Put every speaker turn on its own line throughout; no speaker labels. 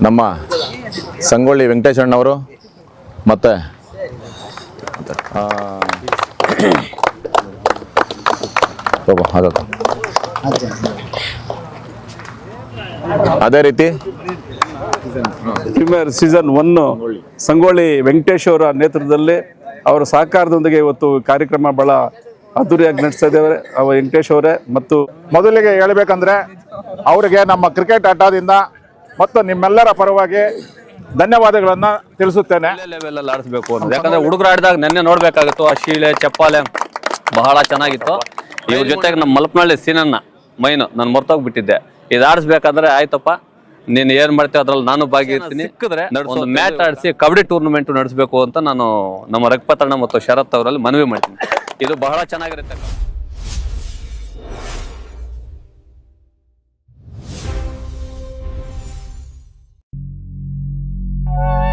ನಮ್ಮ ಸಂಗೊಳ್ಳಿ ವೆಂಕಟೇಶಣ್ಣವರು ಮತ್ತು ಆ, ಅದೇ ರೀತಿ
premier season one Sangolli Venkatesh ಅವರ ನೇತೃತ್ವದಲ್ಲಿ ಅವರ ಸಹಕಾರದೊಂದಿಗೆ ಇವತ್ತು ಕಾರ್ಯಕ್ರಮ ಬಹಳ ಅದ್ದೂರಿಯಾಗಿ ನಡೆಸ್ತಾ ಇದ್ದೇವೆ. ಅವ ವೆಂಕಟೇಶ್ ಅವರೇ ಮತ್ತು
ಮೊದಲಿಗೆ ಹೇಳಬೇಕಂದ್ರೆ ಅವರಿಗೆ ನಮ್ಮ ಕ್ರಿಕೆಟ್ ಆಟದಿಂದ ಮತ್ತು ನಿಮ್ಮೆಲ್ಲರ ಪರವಾಗಿ ಧನ್ಯವಾದಗಳನ್ನ ತಿಳಿಸುತ್ತೇನೆ.
ಲೆವೆಲ್ ಅಲ್ಲಿ ಆಡಿಸ್ಬೇಕು ಅನ್ನೋದು. ಯಾಕಂದ್ರೆ ಹುಡುಗರು ಆಡಿದಾಗ ನೆನ್ನೆ ನೋಡ್ಬೇಕಾಗಿತ್ತು ಆ ಶೀಲೆ ಚಪ್ಪಾಲೆ ಬಹಳ ಚೆನ್ನಾಗಿತ್ತು. ಇವ್ರ ಜೊತೆಗೆ ನಮ್ಮ ಮಲ್ಪನಹಳ್ಳಿ ಸೀನನ್ನ ಮೈನು ನಾನು ಮರ್ತೋಗ್ಬಿಟ್ಟಿದ್ದೆ. ಇದು ಆಡಿಸ್ಬೇಕಾದ್ರೆ ಆಯ್ತಪ್ಪ ನೀನು ಏನ್ ಮಾಡ್ತೀವಿ ಅದ್ರಲ್ಲಿ ನಾನು ಭಾಗಿರ್ತೀನಿ. ಇರ್ತೀನಿ ಒಂದು ಮ್ಯಾಚ್ ಆಡಿಸಿ ಕಬಡ್ಡಿ ಟೂರ್ನಮೆಂಟ್ ನಡೆಸಬೇಕು ಅಂತ ನಾನು ನಮ್ಮ ರಘುಪತಣ್ಣ ಮತ್ತು ಶರತ್ ಅವರಲ್ಲಿ ಮನವಿ ಮಾಡ್ತೀನಿ. ಇದು ಬಹಳ ಚೆನ್ನಾಗಿರುತ್ತೆ.
ಏನಿವತ್ತು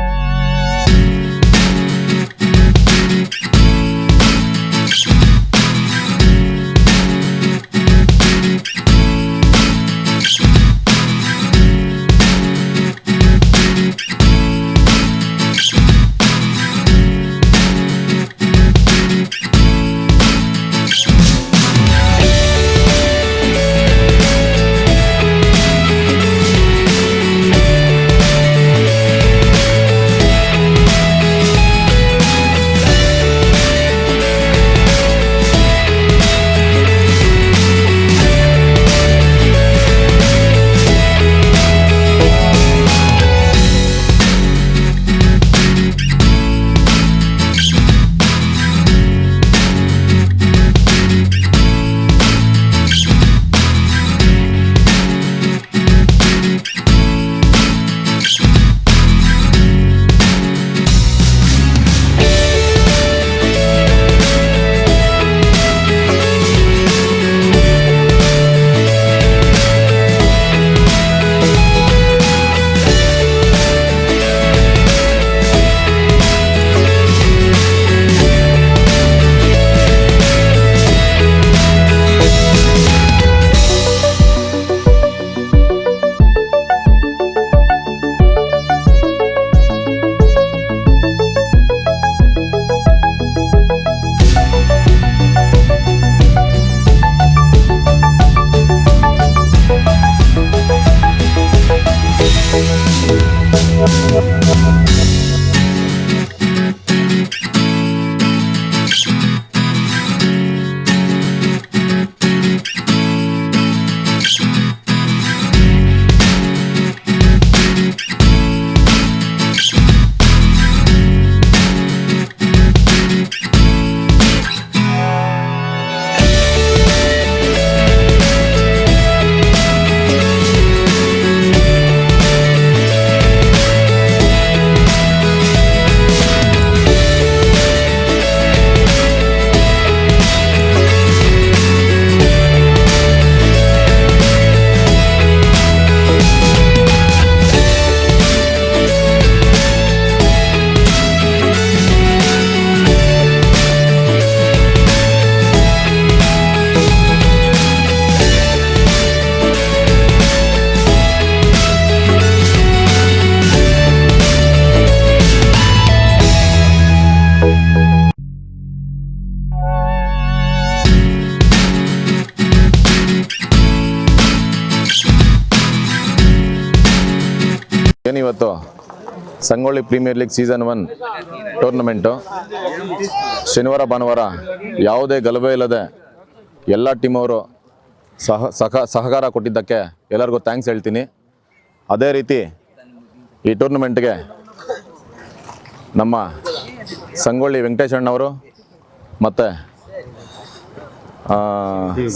Sangolli premier league season one tournament. ಶನಿವಾರ, ಭಾನುವಾರ ಯಾವುದೇ ಗಲಭೆ ಇಲ್ಲದೆ ಎಲ್ಲ ಟೀಮವರು ಸಹ ಸಹ, ಸಹಕಾರ ಕೊಟ್ಟಿದ್ದಕ್ಕೆ ಎಲ್ಲರಿಗೂ ಥ್ಯಾಂಕ್ಸ್ ಹೇಳ್ತೀನಿ. ಅದೇ ರೀತಿ ಈ ಟೂರ್ನಮೆಂಟ್ಗೆ ನಮ್ಮ ಸಂಗೊಳ್ಳಿ ವೆಂಕಟೇಶಣ್ಣವರು ಮತ್ತು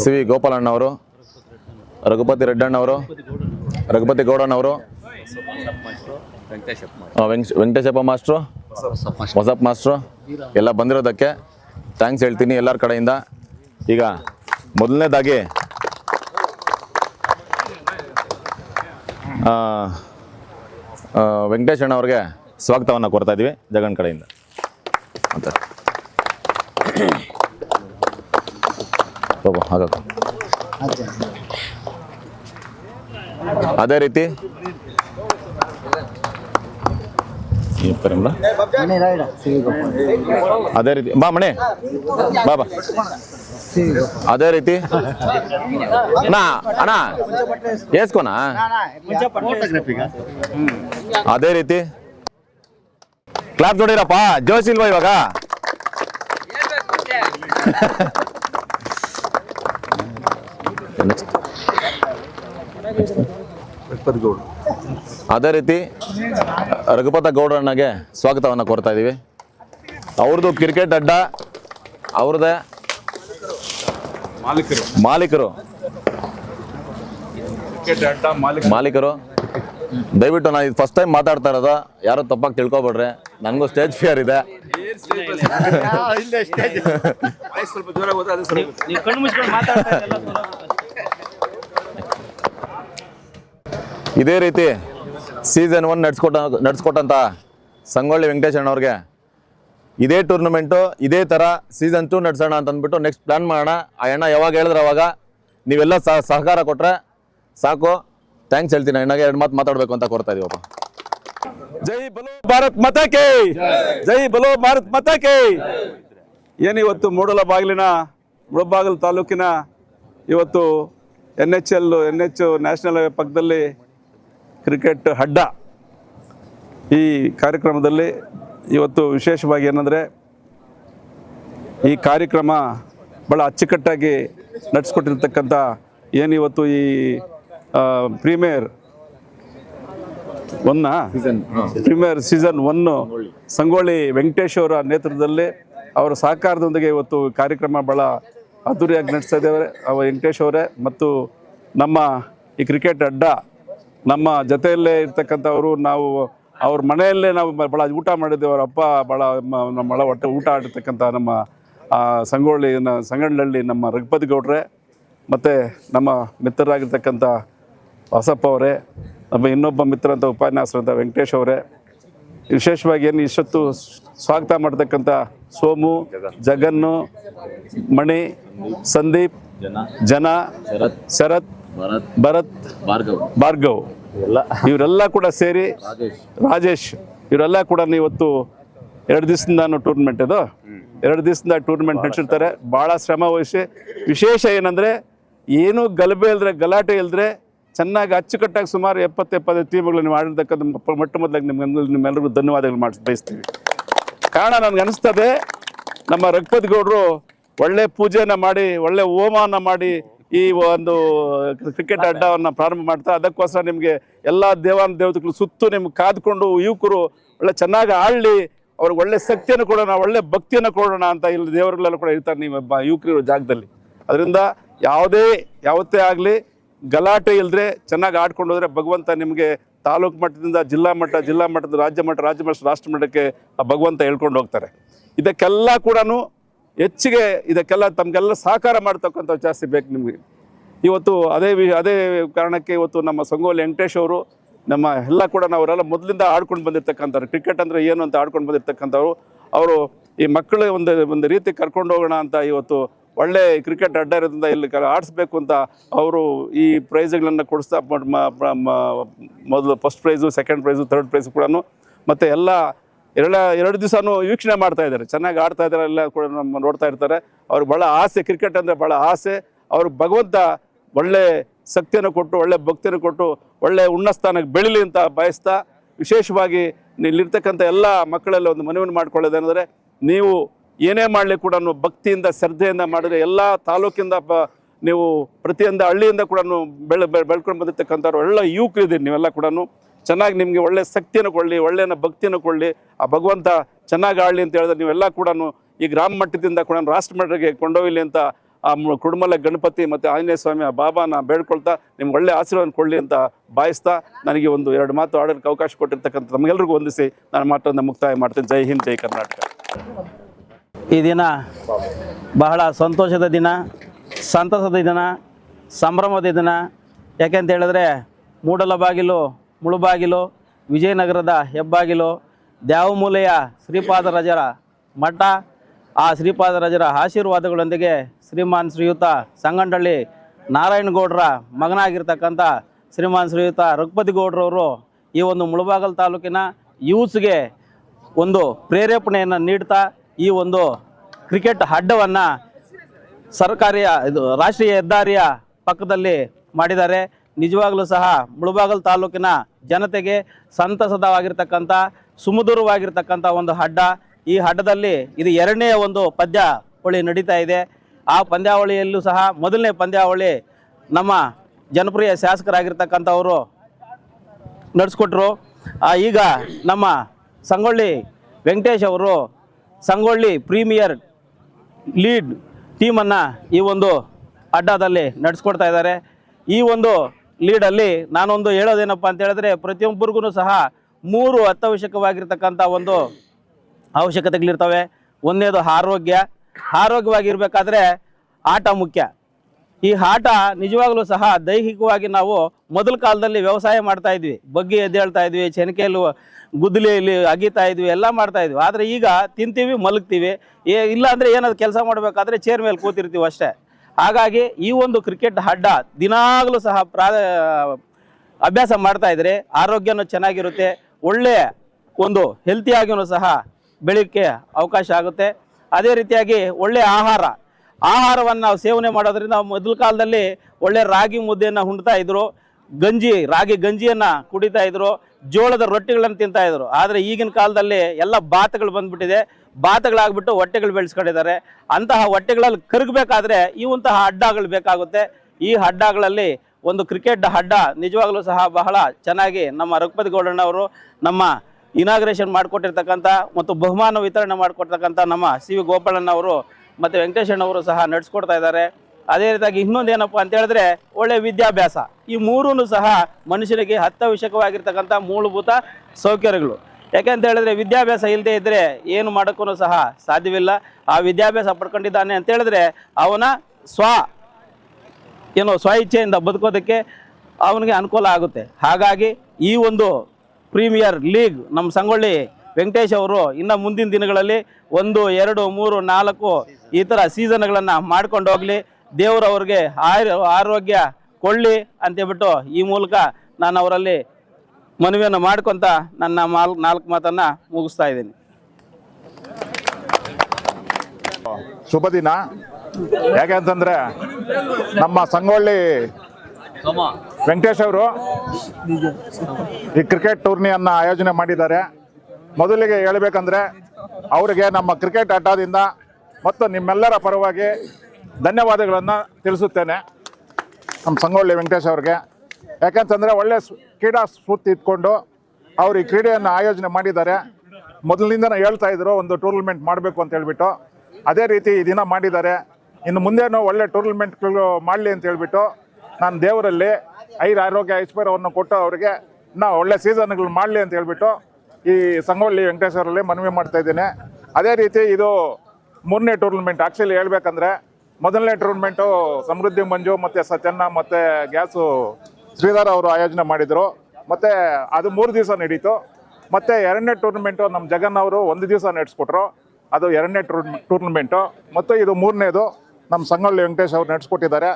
ಸಿ ವಿ ಗೋಪಾಲಣ್ಣವರು, ರಘುಪತಿ ರೆಡ್ಡಣ್ಣವರು, ರಘುಪತಿ ಗೌಡಣ್ಣವರು ವೆಂಕಟೇಶಪ್ಪ ಮಾಸ್ಟ್ರು. ಹೊಸಪ್ಪ ಮಾಸ್ಟ್ರು. ಎಲ್ಲ ಬಂದಿರೋದಕ್ಕೆ ಥ್ಯಾಂಕ್ಸ್ ಹೇಳ್ತೀನಿ ಎಲ್ಲರ ಕಡೆಯಿಂದ. ಈಗ ಮೊದಲನೇದಾಗಿ ವೆಂಕಟೇಶ್ ಅಣ್ಣವ್ರಿಗೆ ಸ್ವಾಗತವನ್ನು ಕೊಡ್ತಾ ಇದ್ದೀವಿ ಜಗನ್ ಕಡೆಯಿಂದ. ಅಂತ. ಅದೇ ರೀತಿ ಈ ಪರಿಮಳ ಅದೇ ರೀತಿ ಬಾ ಮಣೆ ಬಾ ಬಾ. ಅದೇ ರೀತಿ. ಅಣ್ಣ ಅಣ್ಣ. ಏಸ್ಕೋನಾ? ಅದೇ ರೀತಿ. ಕ್ಲಾಪ್ ನೋಡಿರಪ್ಪ ಜೋಶ್ ಇಲ್ವಾ ಇವಾಗ? Next. ಅದೇ ರೀತಿ ರಘುಪತ ಗೌಡಣ್ಣಗೆ ಸ್ವಾಗತವನ್ನು ಕೊಡ್ತಾ ಇದ್ದೀವಿ. ಅವ್ರದ್ದು ಕ್ರಿಕೆಟ್ ಅಡ್ಡ ಅವ್ರದ್ದೇ
ಮಾಲೀಕರು.
ಮಾಲೀಕರು. ಮಾಲೀಕರು. ದಯವಿಟ್ಟು ನಾನು ಇದು ಫಸ್ಟ್ ಟೈಮ್ ಮಾತಾಡ್ತಾ ಇರೋದು ಯಾರು ತಪ್ಪಾಗಿ ತಿಳ್ಕೊಬೇಡ್ರಿ. ನನಗೂ ಸ್ಟೇಜ್ ಫಿಯರ್ ಇದೆ.
ಸ್ವಲ್ಪ ಜೋರ ಹೋದ್ರೆ ಅದೇ ಸ್ವಲ್ಪ
ನೀವು ಕಣ್ಣು ಮುಚ್ಕೊಂಡು ಮಾತಾಡ್ತಾ ಇದ್ದೆಲ್ಲ
ಇದೇ ರೀತಿ ಸೀಸನ್ ಒನ್ ನಡ್ಸ್ಕೊಟ್ಟ, ನಡ್ಸ್ಕೊಟ್ಟಂತ ಸಂಗೊಳ್ಳಿ ವೆಂಕಟೇಶಣ್ಣವ್ರಿಗೆ ಇದೇ ಟೂರ್ನಮೆಂಟು ಇದೇ ಥರ ಸೀಸನ್ ಟೂ ನಡೆಸೋಣ ಅಂತ ಅಂದ್ಬಿಟ್ಟು ನೆಕ್ಸ್ಟ್ ಪ್ಲ್ಯಾನ್ ಮಾಡೋಣ. ಆ ಅಣ್ಣ ಯಾವಾಗ ಹೇಳಿದ್ರೆ ಅವಾಗ ನೀವೆಲ್ಲ ಸಹ- ಸಹಕಾರ ಕೊಟ್ಟರೆ ಸಾಕು. ಥ್ಯಾಂಕ್ಸ್ ಹೇಳ್ತೀನಿ ಅಣ್ಣಗೆ ಎರಡು ಮಾತು ಮಾತಾಡಬೇಕು ಅಂತ ಕೊಡ್ತಾ ಇದೀವಪ್ಪ
ಜೈ ಬಲೋ ಭಾರತ್ ಮತಕ್ಕೆ ಜೈ ಬಲೋ ಭಾರತ್ ಮತಕ್ಕೆ ಏನಿವತ್ತು ಮೂಡಲ ಬಾಗಿಲಿನ ಮುಳಬಾಗಿಲು ತಾಲೂಕಿನ ಇವತ್ತು N H L N H national ಪಕ್ಕದಲ್ಲಿ ಕ್ರಿಕೆಟ್ ಹಡ್ಡ ಈ ಕಾರ್ಯಕ್ರಮದಲ್ಲಿ ಇವತ್ತು ವಿಶೇಷವಾಗಿ ಏನಂದರೆ ಈ ಕಾರ್ಯಕ್ರಮ ಭಾಳ ಅಚ್ಚುಕಟ್ಟಾಗಿ ನಡೆಸ್ಕೊಟ್ಟಿರ್ತಕ್ಕಂಥ ಏನಿವತ್ತು ಈ premier ಒನ್ನ premier season one Sangolli Venkatesh ಅವರ ನೇತೃತ್ವದಲ್ಲಿ ಅವರ ಸಹಕಾರದೊಂದಿಗೆ ಇವತ್ತು ಕಾರ್ಯಕ್ರಮ ಭಾಳ ಅದ್ದೂರಿಯಾಗಿ ನಡೆಸ್ತಾ ಇದ್ದೇವೆ. ಅವ ವೆಂಕಟೇಶ್ ಅವರೇ ಮತ್ತು ನಮ್ಮ ಈ ಕ್ರಿಕೆಟ್ ಅಡ್ಡ ನಮ್ಮ ಜೊತೆಯಲ್ಲೇ ಇರ್ತಕ್ಕಂಥವರು ನಾವು ಅವ್ರ ಮನೆಯಲ್ಲೇ ನಾವು ಭಾಳ ಊಟ ಮಾಡಿದ್ದೇವೆ ಅವರ ಅಪ್ಪ ಭಾಳ ನಮ್ಮ ಭಾಳ ಹೊಟ್ಟೆ ಊಟ ಆಡಿರ್ತಕ್ಕಂಥ ನಮ್ಮ ಸಂಗೊಳ್ಳಿ ಸಂಗಣ್ಣಹಳ್ಳಿ ನಮ್ಮ ರಘುಪತಿ ಗೌಡ್ರೆ, ಮತ್ತು ನಮ್ಮ ಮಿತ್ರರಾಗಿರ್ತಕ್ಕಂಥ ಹೊಸಪ್ಪ ಅವರೇ, ನಮ್ಮ ಇನ್ನೊಬ್ಬ ಮಿತ್ರ ಅಂತ ಉಪನ್ಯಾಸರಂತ ವೆಂಕಟೇಶ್ ಅವರೇ. ವಿಶೇಷವಾಗಿ ಏನು ಇಷ್ಟೊತ್ತು ಸ್ವಾಗತ ಮಾಡ್ತಕ್ಕಂಥ ಸೋಮು, ಜಗನ್ನು, ಮಣಿ, ಸಂದೀಪ್, ಜನ, ಶರತ್ ಭರತ್ ಭಾರ್ಗವ್. ಇವರೆಲ್ಲ ಕೂಡ ಸೇರಿ ರಾಜೇಶ್. ಇವರೆಲ್ಲ ಕೂಡ ಇವತ್ತು ಎರಡು ದಿವಸದಿಂದ ಟೂರ್ನಮೆಂಟ್ ಇದು ಎರಡು ದಿವಸದಿಂದ ಟೂರ್ನಮೆಂಟ್ ನಡೆಸಿರ್ತಾರೆ. ಭಾಳ ಶ್ರಮ ವಹಿಸಿ. ವಿಶೇಷ ಏನಂದರೆ ಏನೂ ಗಲಭೆ ಇಲ್ದ್ರೆ ಗಲಾಟೆ ಇಲ್ಲದ್ರೆ ಚೆನ್ನಾಗಿ ಅಚ್ಚುಕಟ್ಟಾಗಿ ಸುಮಾರು ಎಪ್ಪತ್ತು ಎಪ್ಪತ್ತೈದು ಟೀಮ್ಗಳು ನೀವು ಆಡಿರ್ತಕ್ಕಂಥ ಮೊಟ್ಟ ಮೊದಲಾಗಿ ನಿಮ್ಗೆ ನಿಮ್ಮೆಲ್ಲರಿಗೂ ಧನ್ಯವಾದಗಳು ಮಾಡಿಸ್ ಬಯಸ್ತೀವಿ. ಕಾರಣ ನನಗೆ ಅನಿಸ್ತದೆ ನಮ್ಮ ರಘುಪತಿ ಗೌಡರು ಒಳ್ಳೆ ಪೂಜೆಯನ್ನು ಮಾಡಿ ಒಳ್ಳೆ ಹೋಮವನ್ನು ಮಾಡಿ ಈ ಒಂದು ಕ್ರಿಕೆಟ್ ಅಡ್ಡವನ್ನು ಪ್ರಾರಂಭ ಮಾಡ್ತಾ ಅದಕ್ಕೋಸ್ಕರ ನಿಮಗೆ ಎಲ್ಲ ದೇವಾನ ದೇವತೆಗಳು ಸುತ್ತು ನಿಮ್ಗೆ ಕಾದ್ಕೊಂಡು ಯುವಕರು ಒಳ್ಳೆ ಚೆನ್ನಾಗಿ ಆಡಲಿ ಅವ್ರಿಗೆ ಒಳ್ಳೆ ಶಕ್ತಿಯನ್ನು ಕೊಡೋಣ ಒಳ್ಳೆ ಭಕ್ತಿಯನ್ನು ಕೊಡೋಣ ಅಂತ ಇಲ್ಲಿ ದೇವರುಗಳೆಲ್ಲ ಕೂಡ ಇರ್ತಾರೆ ನೀವು ಯುವಕರು ಜಾಗದಲ್ಲಿ. ಅದರಿಂದ ಯಾವುದೇ ಯಾವತ್ತೇ ಆಗಲಿ ಗಲಾಟೆ ಇಲ್ಲದ್ರೆ ಚೆನ್ನಾಗಿ ಆಡ್ಕೊಂಡು ಹೋದರೆ ಭಗವಂತ ನಿಮಗೆ ತಾಲೂಕು ಮಟ್ಟದಿಂದ ಜಿಲ್ಲಾ ಮಟ್ಟ ಜಿಲ್ಲಾ ಮಟ್ಟದ ರಾಜ್ಯ ಮಟ್ಟ ರಾಜ್ಯ ಮಟ್ಟ ರಾಷ್ಟ್ರ ಮಟ್ಟಕ್ಕೆ ಆ ಭಗವಂತ ಹೇಳ್ಕೊಂಡು ಹೋಗ್ತಾರೆ. ಇದಕ್ಕೆಲ್ಲ ಕೂಡ ಹೆಚ್ಚಿಗೆ ಇದಕ್ಕೆಲ್ಲ ತಮಗೆಲ್ಲ ಸಹಕಾರ ಮಾಡ್ತಕ್ಕಂಥ ಜಾಸ್ತಿ ಬೇಕು ನಿಮಗೆ. ಇವತ್ತು ಅದೇ ವಿ, ಅದೇ ಕಾರಣಕ್ಕೆ ಇವತ್ತು ನಮ್ಮ ಸಂಗೋಲಿ ವೆಂಕಟೇಶ್ ಅವರು ನಮ್ಮ ಎಲ್ಲ ಕೂಡ ನಾವರೆಲ್ಲ ಮೊದಲಿಂದ ಆಡ್ಕೊಂಡು ಬಂದಿರ್ತಕ್ಕಂಥವ್ರು. ಕ್ರಿಕೆಟ್ ಅಂದರೆ ಏನು ಅಂತ ಆಡ್ಕೊಂಡು ಬಂದಿರ್ತಕ್ಕಂಥವ್ರು. ಅವರು ಈ ಮಕ್ಕಳು ಒಂದು ಒಂದು ರೀತಿ ಕರ್ಕೊಂಡು ಹೋಗೋಣ ಅಂತ ಇವತ್ತು ಒಳ್ಳೆ ಕ್ರಿಕೆಟ್ ಅಡ್ಡ ಇರೋದ್ರಿಂದ ಇಲ್ಲಿ ಆಡಿಸ್ಬೇಕು ಅಂತ ಅವರು ಈ ಪ್ರೈಸ್ಗಳನ್ನು ಕೊಡಿಸ್ತಾ ಮೊದಲು first prize second prize third prize ಕೂಡ ಮತ್ತು ಎಲ್ಲ ಎರಡ ಎರಡು ದಿವಸನೂ ವೀಕ್ಷಣೆ ಮಾಡ್ತಾ ಇದ್ದಾರೆ. ಚೆನ್ನಾಗಿ ಆಡ್ತಾ ಇದ್ದಾರೆ, ಎಲ್ಲ ಕೂಡ ನಮ್ಮ ನೋಡ್ತಾ ಇರ್ತಾರೆ. ಅವ್ರು ಭಾಳ ಆಸೆ ಕ್ರಿಕೆಟ್ ಅಂದರೆ ಭಾಳ ಆಸೆ. ಅವರು ಭಗವಂತ ಒಳ್ಳೆ ಶಕ್ತಿಯನ್ನು ಕೊಟ್ಟು, ಒಳ್ಳೆ ಭಕ್ತಿಯನ್ನು ಕೊಟ್ಟು, ಒಳ್ಳೆ ಉನ್ನತ ಸ್ಥಾನಕ್ಕೆ ಬೆಳೀಲಿ ಅಂತ ಬಯಸ್ತಾ, ವಿಶೇಷವಾಗಿ ಇಲ್ಲಿರ್ತಕ್ಕಂಥ ಎಲ್ಲ ಮಕ್ಕಳಲ್ಲಿ ಒಂದು ಮನವಿಯನ್ನು ಮಾಡ್ಕೊಳ್ಳೋದೇನೆಂದರೆ, ನೀವು ಏನೇ ಮಾಡಲಿ ಕೂಡ ಭಕ್ತಿಯಿಂದ, ಶ್ರದ್ಧೆಯಿಂದ ಮಾಡಿದರೆ ಎಲ್ಲ ತಾಲೂಕಿಂದ ಬ, ನೀವು ಪ್ರತಿಯೊಂದು ಹಳ್ಳಿಯಿಂದ ಕೂಡ ಬೆಳೆ ಬೆಳ್- ಬೆಳ್ಕೊಂಡು ಬಂದಿರ್ತಕ್ಕಂಥವ್ರು ಒಳ್ಳೆ ಯುವಕರಿದ್ದೀರಿ ನೀವೆಲ್ಲ ಕೂಡ ಚೆನ್ನಾಗಿ ನಿಮಗೆ ಒಳ್ಳೆ ಶಕ್ತಿಯನ್ನು ಕೊಡಲಿ ಒಳ್ಳೆಯ ಭಕ್ತಿಯನ್ನು ಕೊಡಲಿ. ಆ ಭಗವಂತ ಚೆನ್ನಾಗಿ ಆಡಲಿ ಅಂತ ಹೇಳಿದ್ರೆ ನೀವೆಲ್ಲ ಕೂಡ ಈ ಗ್ರಾಮ ಮಟ್ಟದಿಂದ ಕೂಡ ರಾಷ್ಟ್ರ ಮಟ್ಟಕ್ಕೆ ಕೊಂಡೊಯ್ಯಲಿ ಅಂತ ಆ ಕುಡುಮಲ ಗಣಪತಿ ಮತ್ತು ಆಂಜನೇಯ ಸ್ವಾಮಿ, ಆ ಬಾಬಾನ ಬೇಡ್ಕೊಳ್ತಾ ನಿಮ್ಗೆ ಒಳ್ಳೆ ಆಶೀರ್ವಾದ ಕೊಡಲಿ ಅಂತ ಬಾಯಿಸ್ತಾ ನನಗೆ ಒಂದು ಎರಡು ಮಾತು ಆಡೋಕ್ಕೆ ಅವಕಾಶ ಕೊಟ್ಟಿರ್ತಕ್ಕಂಥ ನಮಗೆಲ್ಲರಿಗೂ ಹೊಂದಿಸಿ ನಾನು ಮಾತನ್ನು ಮುಕ್ತಾಯ ಮಾಡ್ತೇನೆ. ಜೈ ಹಿಂದ್, ಜೈ ಕರ್ನಾಟಕ.
ಈ ದಿನ ಬಹಳ ಸಂತೋಷದ ದಿನ, ಸಂತಸದ ದಿನ, ಸಂಭ್ರಮದ ದಿನ. ಯಾಕೆಂತ ಹೇಳಿದ್ರೆ ಮೂಡಲಬಾಗಿಲು ಮುಳುಬಾಗಿಲು, ವಿಜಯನಗರದ ಹೆಬ್ಬಾಗಿಲು, ದ್ಯಾವಮೂಲೆಯ ಶ್ರೀಪಾದರಾಜರ ಮಠ, ಆ ಶ್ರೀಪಾದರಾಜರ ಆಶೀರ್ವಾದಗಳೊಂದಿಗೆ ಶ್ರೀಮಾನ್ ಶ್ರೀಯುತ ಸಂಗಂಡಳ್ಳಿ ನಾರಾಯಣಗೌಡರ ಮಗನಾಗಿರ್ತಕ್ಕಂಥ ಶ್ರೀಮಾನ್ ಶ್ರೀಯುತ ರಘುಪತಿ ಗೌಡ್ರವರು ಈ ಒಂದು ಮುಳುಬಾಗಲ್ ತಾಲೂಕಿನ ಯೂತ್ಸ್ಗೆ ಒಂದು ಪ್ರೇರೇಪಣೆಯನ್ನು ನೀಡ್ತಾ ಈ ಒಂದು ಕ್ರಿಕೆಟ್ ಅಡ್ಡವನ್ನು ಸರ್ಕಾರಿಯ ಇದು ರಾಷ್ಟ್ರೀಯ ಹೆದ್ದಾರಿಯ ಪಕ್ಕದಲ್ಲಿ ಮಾಡಿದ್ದಾರೆ. ನಿಜವಾಗಲೂ ಸಹ ಮುಳಬಾಗಲ್ ತಾಲೂಕಿನ ಜನತೆಗೆ ಸಂತಸದವಾಗಿರ್ತಕ್ಕಂಥ, ಸುಮಧುರವಾಗಿರ್ತಕ್ಕಂಥ ಒಂದು ಹಡ್ಡ. ಈ ಹಡ್ಡದಲ್ಲಿ ಇದು ಎರಡನೇ ಒಂದು ಪಂದ್ಯಾವಳಿ ನಡೀತಾ ಇದೆ. ಆ ಪಂದ್ಯಾವಳಿಯಲ್ಲೂ ಸಹ ಮೊದಲನೇ ಪಂದ್ಯಾವಳಿ ನಮ್ಮ ಜನಪ್ರಿಯ ಶಾಸಕರಾಗಿರ್ತಕ್ಕಂಥವರು ನಡೆಸ್ಕೊಟ್ರು. ಈಗ ನಮ್ಮ ಸಂಗೊಳ್ಳಿ ವೆಂಕಟೇಶ್ ಅವರು ಸಂಗೊಳ್ಳಿ ಪ್ರೀಮಿಯರ್ ಲೀಡ್ ಟೀಮನ್ನು ಈ ಒಂದು ಅಡ್ಡದಲ್ಲಿ ನಡೆಸ್ಕೊಡ್ತಾ ಇದ್ದಾರೆ. ಈ ಒಂದು ಲೀಡಲ್ಲಿ ನಾನೊಂದು ಹೇಳೋದೇನಪ್ಪ ಅಂತ ಹೇಳಿದ್ರೆ ಪ್ರತಿಯೊಬ್ಬರಿಗೂ ಸಹ ಮೂರು ಅತ್ಯವಶ್ಯಕವಾಗಿರ್ತಕ್ಕಂಥ ಒಂದು ಅವಶ್ಯಕತೆಗಳಿರ್ತವೆ. ಒಂದನೇದು ಆರೋಗ್ಯ. ಆರೋಗ್ಯವಾಗಿರಬೇಕಾದ್ರೆ ಆಟ ಮುಖ್ಯ. ಈ ಆಟ ನಿಜವಾಗ್ಲೂ ಸಹ ದೈಹಿಕವಾಗಿ ನಾವು ಮೊದಲ ಕಾಲದಲ್ಲಿ ವ್ಯವಸಾಯ ಮಾಡ್ತಾ ಇದ್ವಿ. ಬಗ್ಗಿ ಎದ್ದೇಳ್ತಾ ಇದ್ವಿ ಚೆನಕೆಯಲ್ಲಿ ಗುದ್ದಲಿಯಲ್ಲಿ ಅಗಿತಾ ಇದ್ವಿ, ಎಲ್ಲ ಮಾಡ್ತಾ ಇದ್ವಿ. ಆದರೆ ಈಗ ತಿಂತೀವಿ, ಮಲಗ್ತೀವಿ. ಏ, ಇಲ್ಲ ಅಂದರೆ ಏನಾದ್ರು ಕೆಲಸ ಮಾಡಬೇಕಾದ್ರೆ ಚೇರ್ ಮೇಲೆ ಕೂತಿರ್ತೀವಿ ಅಷ್ಟೇ. ಹಾಗಾಗಿ ಈ ಒಂದು ಕ್ರಿಕೆಟ್ ಅಡ್ಡ ದಿನಾಗಲೂ ಸಹ ಪ್ರಾ ಅಭ್ಯಾಸ ಮಾಡ್ತಾ ಇದ್ರೆ ಆರೋಗ್ಯನೂ ಚೆನ್ನಾಗಿರುತ್ತೆ ಒಳ್ಳೆಯ ಒಂದು ಹೆಲ್ತಿಯಾಗಿಯೂ ಸಹ ಬೆಳೀಲಿಕ್ಕೆ ಅವಕಾಶ ಆಗುತ್ತೆ. ಅದೇ ರೀತಿಯಾಗಿ ಒಳ್ಳೆಯ ಆಹಾರ, ಆಹಾರವನ್ನು ನಾವು ಸೇವನೆ ಮಾಡೋದ್ರಿಂದ ಮೊದಲ ಕಾಲದಲ್ಲಿ ಒಳ್ಳೆಯ ರಾಗಿ ಮುದ್ದೆಯನ್ನು ಹುಣ್ತಾ ಇದ್ರು. ಗಂಜಿ, ರಾಗಿ ಗಂಜಿಯನ್ನು ಕುಡಿತಾ ಇದ್ರು, ಜೋಳದ ರೊಟ್ಟಿಗಳನ್ನು ತಿಂತಾ ಇದ್ರು. ಆದರೆ ಈಗಿನ ಕಾಲದಲ್ಲಿ ಎಲ್ಲ ಬಾತುಗಳು ಬಂದ್ಬಿಟ್ಟಿದೆ. ಬಾತುಗಳಾಗ್ಬಿಟ್ಟು ಹೊಟ್ಟೆಗಳು ಬೆಳೆಸ್ಕೊಂಡಿದ್ದಾರೆ. ಅಂತಹ ಹೊಟ್ಟೆಗಳಲ್ಲಿ ಕರಗಬೇಕಾದ್ರೆ ಇವಂತಹ ಅಡ್ಡಗಳು ಬೇಕಾಗುತ್ತೆ. ಈ ಅಡ್ಡಗಳಲ್ಲಿ ಒಂದು ಕ್ರಿಕೆಟ್ ಅಡ್ಡ ನಿಜವಾಗ್ಲೂ ಸಹ ಬಹಳ ಚೆನ್ನಾಗಿ ನಮ್ಮ ರಘುಪತಿ ಗೌಡಣ್ಣವರು ನಮ್ಮ ಇನಾಗ್ರೇಷನ್ ಮಾಡಿಕೊಟ್ಟಿರ್ತಕ್ಕಂಥ ಮತ್ತು ಬಹುಮಾನ ವಿತರಣೆ ಮಾಡಿಕೊಡ್ತಕ್ಕಂಥ ನಮ್ಮ ಸಿ ವಿ ಗೋಪಾಲಣ್ಣವರು ಮತ್ತು ವೆಂಕಟೇಶಣ್ಣವರು ಸಹ ನಡೆಸ್ಕೊಡ್ತಾ ಇದ್ದಾರೆ. ಅದೇ ರೀತಿಯಾಗಿ ಇನ್ನೊಂದು ಏನಪ್ಪ ಅಂತ ಹೇಳಿದ್ರೆ ಒಳ್ಳೆ ವಿದ್ಯಾಭ್ಯಾಸ. ಈ ಮೂರೂ ಸಹ ಮನುಷ್ಯನಿಗೆ ಅತ್ಯವಶ್ಯಕವಾಗಿರ್ತಕ್ಕಂಥ ಮೂಲಭೂತ ಸೌಕರ್ಯಗಳು. ಯಾಕೆಂತ ಹೇಳಿದ್ರೆ ವಿದ್ಯಾಭ್ಯಾಸ ಇಲ್ಲದೆ ಇದ್ದರೆ ಏನು ಮಾಡೋಕ್ಕೂ ಸಹ ಸಾಧ್ಯವಿಲ್ಲ. ಆ ವಿದ್ಯಾಭ್ಯಾಸ ಪಡ್ಕೊಂಡಿದ್ದಾನೆ ಅಂತ ಹೇಳಿದ್ರೆ ಅವನ ಸ್ವ, ಏನೋ ಸ್ವ ಇಚ್ಛೆಯಿಂದ ಬದುಕೋದಕ್ಕೆ ಅವನಿಗೆ ಅನುಕೂಲ ಆಗುತ್ತೆ. ಹಾಗಾಗಿ ಈ ಒಂದು ಪ್ರೀಮಿಯರ್ ಲೀಗ್ ನಮ್ಮ ಸಂಗೊಳ್ಳಿ ವೆಂಕಟೇಶ್ ಅವರು ಇನ್ನು ಮುಂದಿನ ದಿನಗಳಲ್ಲಿ ಒಂದು, ಎರಡು, ಮೂರು, ನಾಲ್ಕು ಈ ಥರ ಸೀಸನ್ಗಳನ್ನು ಮಾಡ್ಕೊಂಡು ಹೋಗಲಿ. ದೇವರು ಅವ್ರಿಗೆ ಆರೋಗ್ಯ ಕೊಳ್ಳಿ ಅಂತೇಳ್ಬಿಟ್ಟು ಈ ಮೂಲಕ ನಾನು ಅವರಲ್ಲಿ ಮನವಿಯನ್ನು ಮಾಡ್ಕೊತ ನನ್ನ ಮಾಲ್, ನಾಲ್ಕು ಮಾತನ್ನು ಮುಗಿಸ್ತಾ ಇದ್ದೀನಿ.
ಶುಭ ದಿನ. ಯಾಕೆ ಅಂತಂದ್ರೆ ನಮ್ಮ ಸಂಗೊಳ್ಳಿ ವೆಂಕಟೇಶ್ ಅವರು ಈ ಕ್ರಿಕೆಟ್ ಟೂರ್ನಿಯನ್ನ ಆಯೋಜನೆ ಮಾಡಿದ್ದಾರೆ. ಮೊದಲಿಗೆ ಹೇಳ್ಬೇಕಂದ್ರೆ ಅವರಿಗೆ ನಮ್ಮ ಕ್ರಿಕೆಟ್ ಆಟದಿಂದ ಮತ್ತು ನಿಮ್ಮೆಲ್ಲರ ಪರವಾಗಿ ಧನ್ಯವಾದಗಳನ್ನು ತಿಳಿಸುತ್ತೇನೆ ನಮ್ಮ ಸಂಗೊಳ್ಳಿ ವೆಂಕಟೇಶ್ ಅವ್ರಿಗೆ. ಯಾಕಂತಂದರೆ ಒಳ್ಳೆ ಕ್ರೀಡಾ ಸ್ಫೂರ್ತಿ ಇಟ್ಕೊಂಡು ಅವರು ಈ ಕ್ರೀಡೆಯನ್ನು ಆಯೋಜನೆ ಮಾಡಿದ್ದಾರೆ. ಮೊದಲಿನಿಂದ ಹೇಳ್ತಾ ಇದ್ರು, ಒಂದು ಟೂರ್ನಮೆಂಟ್ ಮಾಡಬೇಕು ಅಂತ ಹೇಳ್ಬಿಟ್ಟು. ಅದೇ ರೀತಿ ಈ ದಿನ ಮಾಡಿದ್ದಾರೆ. ಇನ್ನು ಮುಂದೇನು ಒಳ್ಳೆ ಟೂರ್ನಮೆಂಟ್ಗಳು ಮಾಡಲಿ ಅಂತ ಹೇಳ್ಬಿಟ್ಟು ನಾನು ದೇವರಲ್ಲಿ ಐದು ಆರೋಗ್ಯ ಐಶ್ವರ್ಯವನ್ನು ಕೊಟ್ಟು ಅವರಿಗೆ ನಾವು ಒಳ್ಳೆ ಸೀಸನ್ಗಳು ಮಾಡಲಿ ಅಂತ ಹೇಳ್ಬಿಟ್ಟು ಈ ಸಂಗೊಳ್ಳಿ ವೆಂಕಟೇಶ್ವರಲ್ಲಿ ಮನವಿ ಮಾಡ್ತಾ ಇದ್ದೀನಿ. ಅದೇ ರೀತಿ ಇದು ಮೂರನೇ ಟೂರ್ನಮೆಂಟ್. ಆಕ್ಚುಲಿ ಹೇಳ್ಬೇಕಂದ್ರೆ ಮೊದಲನೇ ಟೂರ್ನಮೆಂಟು ಸಮೃದ್ಧಿ ಮಂಜು ಮತ್ತು ಸತ್ಯನ್ನ ಮತ್ತು ಗ್ಯಾಸು ಶ್ರೀಧರ್ ಅವರು ಆಯೋಜನೆ ಮಾಡಿದರು. ಮತ್ತು ಅದು ಮೂರು ದಿವಸ ನಡೀತು. ಮತ್ತು ಎರಡನೇ ಟೂರ್ನಮೆಂಟು ನಮ್ಮ ಜಗನ್ ಅವರು ಒಂದು ದಿವಸ ನಡೆಸ್ಕೊಟ್ರು. ಅದು ಎರಡನೇ ಟೂರ್ ಟೂರ್ನಮೆಂಟು ಮತ್ತು ಇದು ಮೂರನೇದು ನಮ್ಮ ಸಂಗೊಳ್ಳಿ ವೆಂಕಟೇಶ್ ಅವರು ನಡೆಸ್ಕೊಟ್ಟಿದ್ದಾರೆ.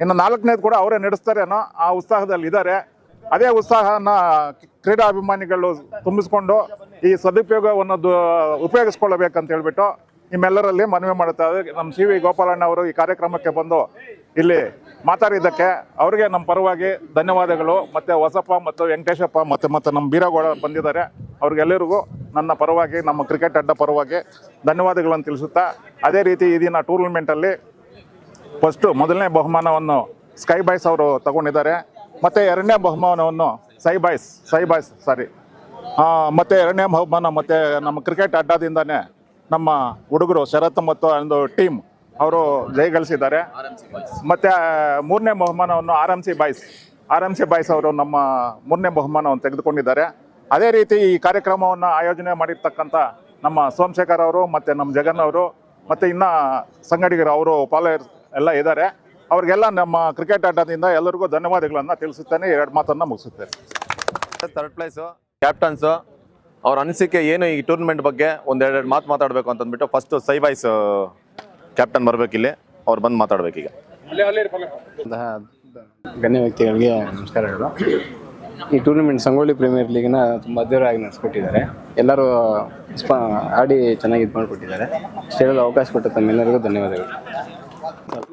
ಇನ್ನು ನಾಲ್ಕನೇದು ಕೂಡ ಅವರೇ ನಡೆಸ್ತಾರೆ ಅನ್ನೋ ಆ ಉತ್ಸಾಹದಲ್ಲಿ ಇದ್ದಾರೆ. ಅದೇ ಉತ್ಸಾಹನ ಕ್ರೀಡಾಭಿಮಾನಿಗಳು ತುಂಬಿಸ್ಕೊಂಡು ಈ ಸದುಪಯೋಗವನ್ನು ಉಪಯೋಗಿಸ್ಕೊಳ್ಬೇಕಂತ ಹೇಳ್ಬಿಟ್ಟು ನಿಮ್ಮೆಲ್ಲರಲ್ಲಿ ಮನವಿ ಮಾಡುತ್ತಾ. ನಮ್ಮ ಸಿ ವಿ ಗೋಪಾಲಣ್ಣ ಅವರು ಈ ಕಾರ್ಯಕ್ರಮಕ್ಕೆ ಬಂದು ಇಲ್ಲಿ ಮಾತಾಡಿದ್ದಕ್ಕೆ ಅವರಿಗೆ ನಮ್ಮ ಪರವಾಗಿ ಧನ್ಯವಾದಗಳು. ಮತ್ತು ಹೊಸಪ್ಪ ಮತ್ತು ವೆಂಕಟೇಶಪ್ಪ ಮತ್ತು ಮತ್ತು ನಮ್ಮ ಬೀರಗೌಡ ಬಂದಿದ್ದಾರೆ. ಅವ್ರಿಗೆಲ್ಲರಿಗೂ ನನ್ನ ಪರವಾಗಿ, ನಮ್ಮ ಕ್ರಿಕೆಟ್ ಅಡ್ಡ ಪರವಾಗಿ ಧನ್ಯವಾದಗಳನ್ನು ತಿಳಿಸುತ್ತಾ, ಅದೇ ರೀತಿ ಈ ದಿನ ಟೂರ್ನಮೆಂಟಲ್ಲಿ ಫಸ್ಟು ಮೊದಲನೇ ಬಹುಮಾನವನ್ನು ಸ್ಕೈ ಬಾಯ್ಸ್ ಅವರು ತಗೊಂಡಿದ್ದಾರೆ. ಮತ್ತು ಎರಡನೇ ಬಹುಮಾನವನ್ನು ಸೈ ಬಾಯ್ಸ್ ಸೈ ಬಾಯ್ಸ್ ಸಾರಿ ಮತ್ತು ಎರಡನೇ ಬಹುಮಾನ ಮತ್ತು ನಮ್ಮ ಕ್ರಿಕೆಟ್ ಅಡ್ಡದಿಂದನೇ ನಮ್ಮ ಹುಡುಗರು ಶರತ್ ಮತ್ತು ಒಂದು ಟೀಮ್ ಅವರು ಜಯಗಳಿಸಿದ್ದಾರೆ ಮತ್ತು ಮೂರನೇ ಬಹುಮಾನವನ್ನು R M C boys, R M C boys ಅವರು ನಮ್ಮ ಮೂರನೇ ಬಹುಮಾನವನ್ನು ತೆಗೆದುಕೊಂಡಿದ್ದಾರೆ. ಅದೇ ರೀತಿ ಈ ಕಾರ್ಯಕ್ರಮವನ್ನು ಆಯೋಜನೆ ಮಾಡಿರ್ತಕ್ಕಂಥ ನಮ್ಮ ಸೋಮಶೇಖರ್ ಅವರು ಮತ್ತು ನಮ್ಮ ಜಗನ್ ಅವರು ಮತ್ತು ಇನ್ನು ಸಂಗಡಿಗರು ಅವರು ಫಾಲೋಯರ್ಸ್ ಎಲ್ಲ ಇದ್ದಾರೆ. ಅವ್ರಿಗೆಲ್ಲ ನಮ್ಮ ಕ್ರಿಕೆಟ್ ಆಟದಿಂದ ಎಲ್ಲರಿಗೂ ಧನ್ಯವಾದಗಳನ್ನು ತಿಳಿಸುತ್ತೇನೆ. ಎರಡು ಮಾತನ್ನು ಮುಗಿಸುತ್ತೇನೆ.
ಥರ್ಡ್ ಪ್ಲೇಸು ಕ್ಯಾಪ್ಟನ್ಸು ಅವ್ರ ಅನಿಸಿಕೆ ಏನು ಈ ಟೂರ್ನಮೆಂಟ್ ಬಗ್ಗೆ? ಒಂದೆರಡು ಮಾತು ಮಾತಾಡಬೇಕು ಅಂತಂದ್ಬಿಟ್ಟು ಫಸ್ಟು ಸೈಬಾಯ್ಸ್ ಕ್ಯಾಪ್ಟನ್ ಬರಬೇಕಿಲ್ಲಿ ಅವ್ರು ಬಂದು ಮಾತಾಡ್ಬೇಕು
ಈಗ. ಗಣ್ಯ ವ್ಯಕ್ತಿಗಳಿಗೆ ನಮಸ್ಕಾರಗಳು ಈ ಟೂರ್ನಮೆಂಟ್ ಸಂಗೊಳ್ಳಿ ಪ್ರೀಮಿಯರ್ ಲೀಗ್ನ ತುಂಬ ಅದ್ದೂರಾಗಿ ನಡೆಸ್ಕೊಟ್ಟಿದ್ದಾರೆ. ಎಲ್ಲರೂ ಸ್ಪ ಆಡಿ ಚೆನ್ನಾಗಿ ಇದು ಮಾಡಿಕೊಟ್ಟಿದ್ದಾರೆ. ಸ್ಟೇಡಲ್ಲಿ ಹೇಳಲು ಅವಕಾಶ ಕೊಟ್ಟ ತಮ್ಮೆಲ್ಲರಿಗೂ ಧನ್ಯವಾದಗಳು.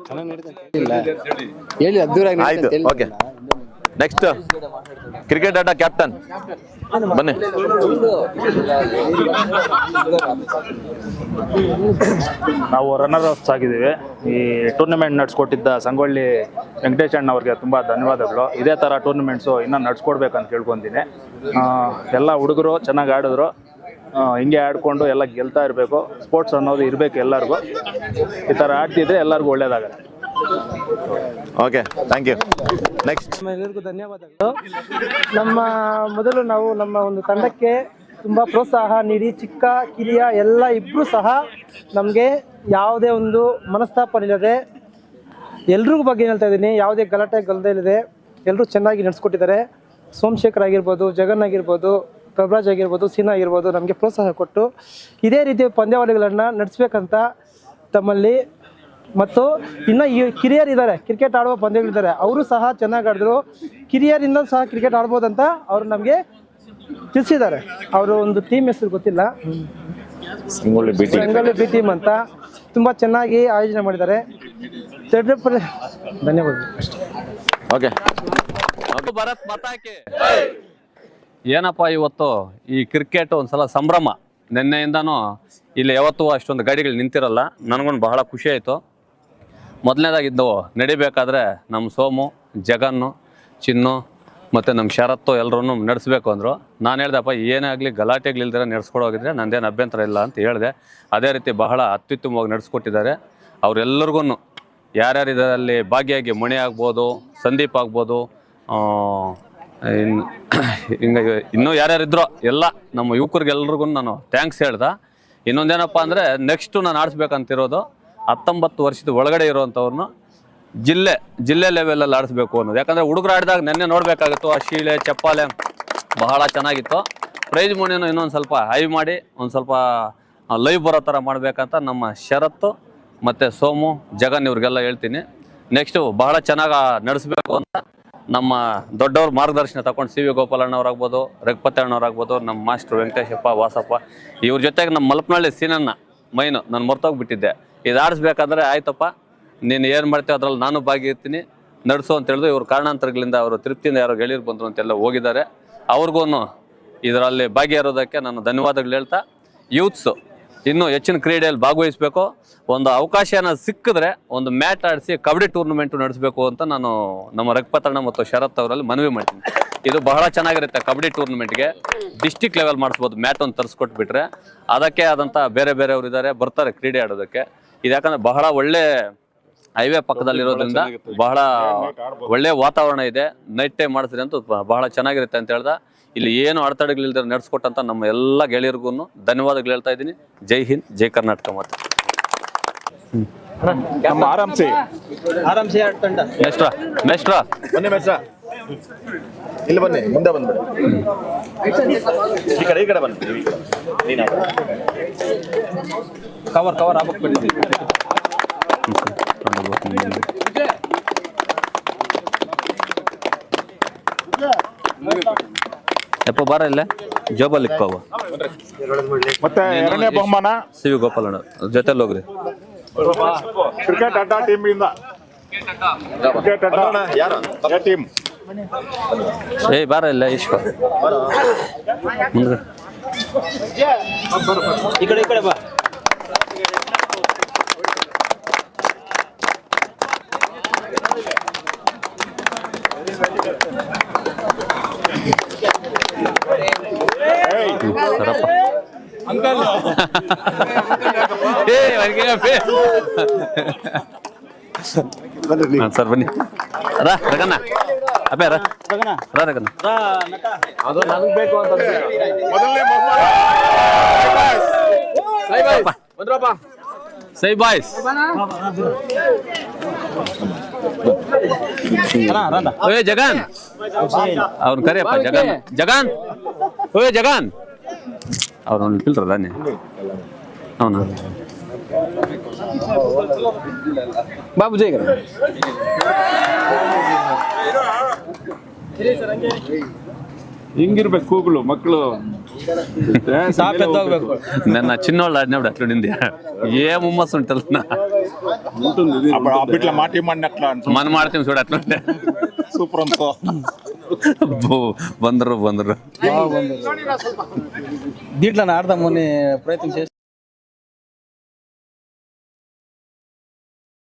ಚೆನ್ನಾಗಿ ಹೇಳಿ ಅದ್ದೂರಾಗಿ
ಆಯ್ತು ಓಕೆ ನೆಕ್ಸ್ಟ್ ಕ್ರಿಕೆಟ್ ಆಟ ಕ್ಯಾಪ್ಟನ್ ಬನ್ನಿ.
ನಾವು ರನ್ನರ್ ಅಪ್ಸ್ ಆಗಿದ್ದೀವಿ. ಈ ಟೂರ್ನಮೆಂಟ್ ನಡೆಸ್ಕೊಟ್ಟಿದ್ದ ಸಂಗೊಳ್ಳಿ ವೆಂಕಟೇಶ್ ಅಣ್ಣ ಅವ್ರಿಗೆ ತುಂಬ ಧನ್ಯವಾದಗಳು. ಇದೇ ಥರ ಟೂರ್ನಮೆಂಟ್ಸು ಇನ್ನೂ ನಡ್ಸ್ಕೊಡ್ಬೇಕಂತ ಕೇಳ್ಕೊತೀನಿ ಆ, ಎಲ್ಲ ಹುಡುಗರು ಚೆನ್ನಾಗಿ ಆಡಿದ್ರು. ಹಿಂಗೆ ಆಡಿಕೊಂಡು ಎಲ್ಲ ಗೆಲ್ತಾ ಇರಬೇಕು. ಸ್ಪೋರ್ಟ್ಸ್ ಅನ್ನೋದು ಇರಬೇಕು ಎಲ್ಲರಿಗೂ. ಈ ಥರ ಆಡ್ತಿದ್ರೆ ಎಲ್ಲರಿಗೂ ಒಳ್ಳೇದಾಗತ್ತೆ.
ಓಕೆ ಥ್ಯಾಂಕ್ ಯು ನೆಕ್ಸ್ಟ್
ಎಲ್ಲರಿಗೂ ಧನ್ಯವಾದಗಳು. ನಮ್ಮ ಮೊದಲು ನಾವು ನಮ್ಮ ಒಂದು ತಂಡಕ್ಕೆ ತುಂಬ ಪ್ರೋತ್ಸಾಹ ನೀಡಿ, ಚಿಕ್ಕ, ಕಿರಿಯ ಎಲ್ಲ ಇಬ್ಬರೂ ಸಹ ನಮಗೆ ಯಾವುದೇ ಒಂದು ಮನಸ್ತಾಪನಿಲ್ಲದೆ ಎಲ್ರಿಗೂ ಬಗ್ಗೆ ಹೇಳ್ತಾ ಇದ್ದೀನಿ. ಯಾವುದೇ ಗಲಾಟೆ ಗಲದೆ ಇಲ್ಲದೆ ಎಲ್ಲರೂ ಚೆನ್ನಾಗಿ ನಡೆಸ್ಕೊಟ್ಟಿದ್ದಾರೆ. ಸೋಮಶೇಖರ್ ಆಗಿರ್ಬೋದು, ಜಗನ್ ಆಗಿರ್ಬೋದು, ಪ್ರಭರಾಜ್ ಆಗಿರ್ಬೋದು ಸೀನಾ ಆಗಿರ್ಬೋದು ನಮಗೆ ಪ್ರೋತ್ಸಾಹ ಕೊಟ್ಟು ಇದೇ ರೀತಿ ಪಂದ್ಯಾವಳಿಗಳನ್ನು ನಡೆಸ್ಬೇಕಂತ ತಮ್ಮಲ್ಲಿ ಮತ್ತು ಇನ್ನು ಈ ಕಿರಿಯರಿದ್ದಾರೆ ಕ್ರಿಕೆಟ್ ಆಡುವ ಪಂದ್ಯಗಳಿದ್ದಾರೆ ಅವರು ಸಹ ಚೆನ್ನಾಗಿ ಆಡಿದ್ರು. ಕಿರಿಯರಿಂದ ಸಹ ಕ್ರಿಕೆಟ್ ಆಡ್ಬೋದಂತ ಅವರು ನಮಗೆ ತಿಳಿಸಿದ್ದಾರೆ. ಅವರು ಒಂದು ಟೀಮ್ ಹೆಸರು ಗೊತ್ತಿಲ್ಲ. ಬೆಂಗಳೂರು ಬಿ ಟೀಮ್ ಅಂತ ತುಂಬ ಚೆನ್ನಾಗಿ ಆಯೋಜನೆ ಮಾಡಿದ್ದಾರೆ. ಧನ್ಯವಾದ. ಧನ್ಯವಾದಗಳು
ಓಕೆ
ಭರತ್ ಮತಾಕೆ ಏನಪ್ಪ ಇವತ್ತು ಈ ಕ್ರಿಕೆಟ್ ಒಂದ್ಸಲ ಸಂಭ್ರಮ? ನಿನ್ನೆಯಿಂದನೂ ಇಲ್ಲಿ ಯಾವತ್ತೂ ಅಷ್ಟೊಂದು ಗಾಡಿಗಳು ನಿಂತಿರಲ್ಲ. ನನಗೊಂದು ಬಹಳ ಖುಷಿ ಆಯಿತು. ಮೊದಲನೇದಾಗಿದ್ದು ನಡಿಬೇಕಾದ್ರೆ ನಮ್ಮ ಸೋಮು ಜಗನ್ನು ಚಿನ್ನು ಮತ್ತು ನಮ್ಮ ಶರತ್ತು ಎಲ್ಲರೂ ನಡೆಸಬೇಕು ಅಂದರು. ನಾನು ಹೇಳ್ದಪ್ಪ ಏನೇ ಆಗಲಿ ಗಲಾಟೆಗಳಿಲ್ದಿರ ನಡೆಸ್ಕೊಡೋಗಿದ್ರೆ ನಂದೇನು ಅಭ್ಯಂತರ ಇಲ್ಲ ಅಂತ ಹೇಳಿದೆ. ಅದೇ ರೀತಿ ಬಹಳ ಅತ್ಯುತ್ತಮವಾಗಿ ನಡೆಸ್ಕೊಟ್ಟಿದ್ದಾರೆ. ಅವರೆಲ್ಲರಿಗೂ ಯಾರ್ಯಾರು ಇದರಲ್ಲಿ ಭಾಗಿಯಾಗಿ ಮಣಿ ಆಗ್ಬೋದು ಸಂದೀಪ್ ಆಗ್ಬೋದು ಆ, ಇನ್ ಹಿಂಗೆ ಇನ್ನೂ ಯಾರ್ಯಾರಿದ್ರೋ ಎಲ್ಲ ನಮ್ಮ ಯುವಕರಿಗೆಲ್ರಿಗೂ ನಾನು ಥ್ಯಾಂಕ್ಸ್ ಹೇಳ್ದೆ. ಇನ್ನೊಂದೇನಪ್ಪ ಅಂದರೆ ನೆಕ್ಸ್ಟು ನಾನು ಆಡಿಸ್ಬೇಕಂತಿರೋದು ಹತ್ತೊಂಬತ್ತು ವರ್ಷದ ಒಳಗಡೆ ಇರುವಂಥವ್ರನ್ನ ಜಿಲ್ಲೆ ಜಿಲ್ಲೆ ಲೆವೆಲಲ್ಲಿ ಆಡಿಸ್ಬೇಕು ಅನ್ನೋದು. ಯಾಕಂದರೆ ಹುಡುಗರು ಆಡಿದಾಗ ನೆನ್ನೆ ನೋಡಬೇಕಾಗಿತ್ತು, ಆ ಶೀಲೆ ಚಪ್ಪಾಲೆ ಬಹಳ ಚೆನ್ನಾಗಿತ್ತು. ಪ್ರೈಜ್ ಮಣಿನೂ ಇನ್ನೊಂದು ಸ್ವಲ್ಪ ಹೈ ಮಾಡಿ, ಒಂದು ಸ್ವಲ್ಪ ಲೈವ್ ಬರೋ ಥರ ಮಾಡಬೇಕಂತ ನಮ್ಮ ಶರತ್ತು ಮತ್ತು ಸೋಮು, ಜಗನ್ ಇವ್ರಿಗೆಲ್ಲ ಹೇಳ್ತೀನಿ. ನೆಕ್ಸ್ಟು ಬಹಳ ಚೆನ್ನಾಗಿ ನಡೆಸಬೇಕು ಅಂತ ನಮ್ಮ ದೊಡ್ಡವ್ರ ಮಾರ್ಗದರ್ಶನ ತಗೊಂಡು ಸಿ ವಿ ಗೋಪಾಲಣ್ಣವ್ರಾಗ್ಬೋದು ರಘುಪತಿ ಅಣ್ಣವ್ರಾಗ್ಬೋದು ನಮ್ಮ ಮಾಸ್ಟರ್ ವೆಂಕಟೇಶಪ್ಪ, ವಾಸಪ್ಪ. ಇವ್ರ ಜೊತೆಗೆ ನಮ್ಮ ಮಲಪನಹಳ್ಳಿ ಸೀನನ್ನ ಮೈನು ನಾನು ಮರ್ತೋಗ್ಬಿಟ್ಟಿದ್ದೆ. ಇದು ಆಡಿಸ್ಬೇಕಾದ್ರೆ ಆಯ್ತಪ್ಪ. ನೀನು ಏನು ಮಾಡ್ತೀವಿ ಅದ್ರಲ್ಲಿ ನಾನು ಭಾಗಿರ್ತೀನಿ ನಡೆಸು ಅಂತ ಹೇಳಿದ್ರು. ಇವ್ರ ಕಾರಣಾಂತರಗಳಿಂದ ಅವರು ತೃಪ್ತಿಯಿಂದ ಯಾರೋ ಗೆಳೆಯರು ಬಂದರು ಅಂತೆಲ್ಲ ಹೋಗಿದ್ದಾರೆ. ಅವ್ರಿಗೂ ಇದರಲ್ಲಿ ಭಾಗಿಯಾರೋದಕ್ಕೆ ನಾನು ಧನ್ಯವಾದಗಳು ಹೇಳ್ತಾ ಯೂತ್ಸು ಇನ್ನೂ ಹೆಚ್ಚಿನ ಕ್ರೀಡೆಯಲ್ಲಿ ಭಾಗವಹಿಸಬೇಕು. ಒಂದು ಅವಕಾಶನ ಸಿಕ್ಕಿದ್ರೆ ಒಂದು ಮ್ಯಾಟ್ ಆಡಿಸಿ ಕಬಡ್ಡಿ ಟೂರ್ನಮೆಂಟು ನಡೆಸಬೇಕು ಅಂತ ನಾನು ನಮ್ಮ ರಕ್ಪತಣ್ಣ ಮತ್ತು ಶರತ್ ಅವರಲ್ಲಿ ಮನವಿ ಮಾಡ್ತೀನಿ. ಇದು ಬಹಳ ಚೆನ್ನಾಗಿರುತ್ತೆ ಕಬಡ್ಡಿ ಟೂರ್ನಮೆಂಟ್ಗೆ. ಡಿಸ್ಟಿಕ್ ಲೆವೆಲ್ ಮಾಡಿಸ್ಬೋದು. ಮ್ಯಾಟ್ ಒಂದು ತರಿಸ್ಕೊಟ್ಬಿಟ್ರೆ. ಅದಕ್ಕೆ ಆದಂಥ ಬೇರೆ ಬೇರೆಯವರು ಇದ್ದಾರೆ ಬರ್ತಾರೆ ಕ್ರೀಡೆ ಆಡೋದಕ್ಕೆ. ಇದು ಯಾಕಂದ್ರೆ ಬಹಳ ಒಳ್ಳೆ ಹೈವೇ ಪಕ್ಕದಲ್ಲಿರೋದ್ರಿಂದ ಬಹಳ ಒಳ್ಳೆ ವಾತಾವರಣ ಇದೆ. ನೈಟ್ ಟೈಮ್ ಮಾಡಿಸಿದ್ರೆ ಅಂತೂ ಬಹಳ ಚೆನ್ನಾಗಿರುತ್ತೆ ಅಂತ ಹೇಳ್ದ. ಇಲ್ಲಿ ಏನು ಅಡೆತಡೆಗಳಿಲ್ಲದೆ ನಡೆಸ್ಕೊಟ್ಟಂತ ನಮ್ಮ ಎಲ್ಲ ಗೆಳೆಯರಿಗೂ ಧನ್ಯವಾದಗಳು ಹೇಳ್ತಾ ಇದ್ದೀನಿ. ಜೈ ಹಿಂದ್ ಜೈ ಕರ್ನಾಟಕ ಮತ್ತೆ
ಆರಾಮ್ಸಿ. ಆರಾಮ್ಸಿ
ಆರಾಮ್ಸೆ ತಂಡ
ಮೇಷ್ಟ್ರ ಮೇಷ್ಟ್ರ
ಬನ್ನಿ ಮೆಸ ಇಲ್ಲಿ ಬನ್ನಿ ಮುಂದೆ ಬಂದ್ಬಿಡಿ. ಈ ಕಡೆ ಈ ಕಡೆ ಬನ್ನಿ.
ಕವರ್ ಕವರ್ ಆಗ್ಬಿಟ್ಟು
ಯಪ್ಪ ಬಾರ ಇಲ್ಲ? ಜೋಬಲ್ಲಿ ಇಕ್ಕೋವ
ಮತ್ತೆ ಎರಡನೇ ಬಹುಮಾನ?
ಸಿ ವಿ ಗೋಪಾಲಣ್ಣ. ಜೊತೆಲಿ ಹೋಗ್ರಿ.
ಕ್ರಿಕೆಟ್ ಅಡ್ಡ ಟೀಮ್ ಇಂದ. ಕ್ರಿಕೆಟ್ ಅಡ್ಡ. ಟೀಮ್
ಏಯ್ ಬಾರ ಇಲ್ಲ ಈಶ್ವರ
ಈ ಕಡೆ ಕಡೆ ಬಾ.
ಏ ಸರ್ ಬನ್ನಿ. ರಾ ರಗಣ್ಣ. ಅಪ್ಪೆ ರ
ರಗಣ
ರಾ ರಗಣ್ಣ
ಅದು ನನಗೆ ಬೇಕು ಅಂತ
ಸೈ ಬಾಯ್ಸ್. ಓಯ್ ಜಗನ್. ಅವ್ನ ಕರಿಯಪ್ಪ ಜಗನ್. ಜಗನ್. ಓಯ್ ಜಗನ್. ಅವ್ರನ್ನ ಪಿಲ್ರ ದಾನೆ ಅವನ.
ಬಾಬು ಜೈ
ಹಿಂಗಿರ್ಬೇಕು ಕೂಗುಳು ಮಕ್ಕಳು
ನನ್ನ చిన్నోళ్ళు ఆడినప్పుడు అట్లుండింది ఏ ముమ్మస్ ఉంటుంది
ఉంటుంది మాట
మనం ఆడితే చూడు అట్లుంటే
సూపర్ అంతా
ಬಂದರು ಬಂದರು.
దీంట్లో ఆడదాము ప్రయత్నం చేసి